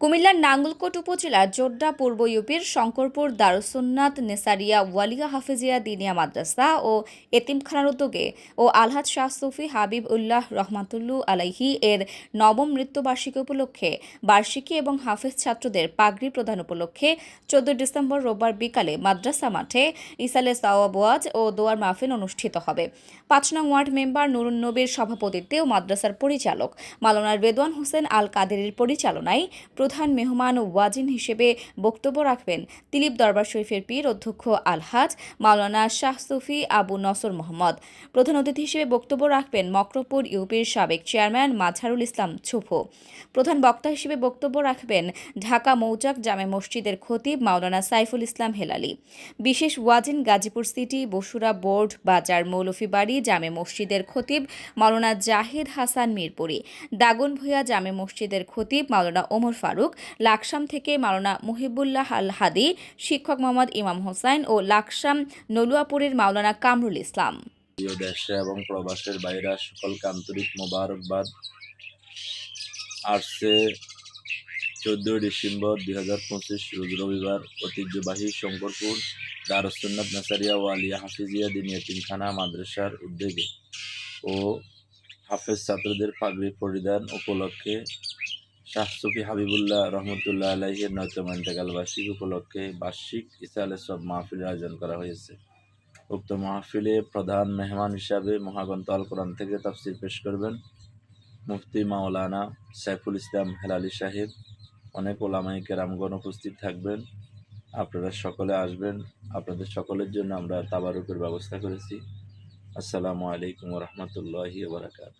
কুমিল্লার নাঙ্গলকোট উপজেলার জোড্ডা পূর্ব ইউপির শঙ্করপুর দারুসুন্নাত নেসারিয়া ওয়ালিয়া হাফিজিয়া দিনিয়া মাদ্রাসা ও এতিমখানার উদ্যোগে ও আলহাজ শাহ সুফি হাবিব উল্লাহ রহমাতুল্লু আলাইহি এর নবম মৃত্যুবার্ষিকী উপলক্ষে বার্ষিকী এবং হাফেজ ছাত্রদের পাগড়ি প্রদান উপলক্ষে চোদ্দ ডিসেম্বর রোববার বিকালে মাদ্রাসা মাঠে ইসালে সাওয়াবোয়াজ ও দোয়ার মাহফিল অনুষ্ঠিত হবে। পাঁচ নং ওয়ার্ড মেম্বার নুরুন নবীর সভাপতিত্বে ও মাদ্রাসার পরিচালক মালানা রেদওয়ান হোসেন আল কাদেরের পরিচালনায় প্রধান মেহমান ওয়াজিন হিসেবে বক্তব্য রাখবেন দিলীপ দরবার শরীফের পীর অধ্যক্ষ আলহাজ মাওলানা শাহ সুফি আবু নসর মোহাম্মদ। প্রধান অতিথি হিসেবে বক্তব্য রাখবেন মক্রপুর ইউপির সাবেক চেয়ারম্যান মাঝারুল ইসলাম ছুফো প্রধান বক্তা হিসেবে বক্তব্য রাখবেন ঢাকা মৌচাক জামে মসজিদের খতিব মাওলানা সাইফুল ইসলাম হেলালি। বিশেষ ওয়াজিন গাজীপুর সিটি বসুরা বোর্ড বাজার মৌলফিবাড়ি জামে মসজিদের খতিব মাওলানা জাহিদ হাসান মিরপুরি। দাগন ভূঁইয়া জামে মসজিদের খতিব মাওলানা ওমর ফারুক লাকসাম থেকে মাওলানা মুহিবুল্লাহ আল হাদি শিক্ষক মোহাম্মদ ইমাম হোসাইন ও লাকসাম নলুয়াপুরের মাওলানা কামরুল ইসলাম। দেশে এবং প্রবাসের বাইরা সকলকে আন্তরিক মোবারকবাদ। আসছে চোদ্দই ডিসেম্বর দুই হাজার পঁচিশ, রোজ রবিবার ঐতিহ্যবাহী শঙ্করপুর দারুসুন্নাত নাসারিয়া ওয়ালিয়া হাফিজিয়া দিন এতিমখানা মাদ্রাসার উদ্যোগে ও হাফেজ ছাত্রদের পাগড়ি পরিধান উপলক্ষে শাহ সুফি হাবিবুল্লাহ রহমতুল্লাহ আলাইহের নয়তম ইন্তেকাল বার্ষিক উপলক্ষে বার্ষিক ইসালে সব মাহফিলের আয়োজন করা হয়েছে। উক্ত মাহফিলে প্রধান মেহমান হিসাবে মহাগ্রন্থ আল কোরআন থেকে তাফসির পেশ করবেন মুফতি মাওলানা সাইফুল ইসলাম হেলালি সাহেব। অনেক ওলামাই কেরামগণ উপস্থিত থাকবেন। আপনারা সকলে আসবেন। আপনাদের সকলের জন্য আমরা তাবারুকের ব্যবস্থা করেছি। আসসালামু আলাইকুম রহমতুল্লাহি বারাকাত